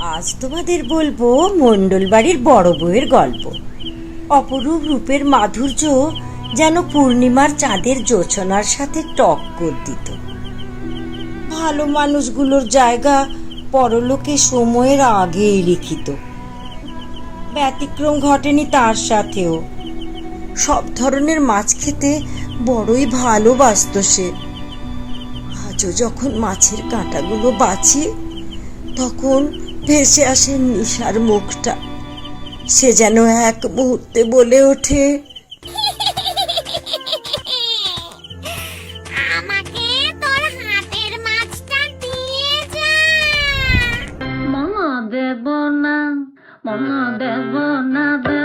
আজ তোমাদের বলব মণ্ডল বাড়ির বড় বউয়ের গল্প। অপরূপ রূপের মাধুর্য যেন পূর্ণিমার চাঁদের জোছনার সাথে টক্কর দিত ভালো মানুষগুলোর জায়গা পরলোকে সময়ের আগেই লিখিত। ব্যতিক্রম ঘটেনি তার সাথেও। সব ধরনের মাছ খেতে বড়ই ভালোবাসত সে। আজও যখন মাছের কাঁটাগুলো বাছি, তখন ভেসে আসে নিশার মুখটা। সে যেন এক মুহূর্তে বলে ওঠে দেব না মন দেব না দেব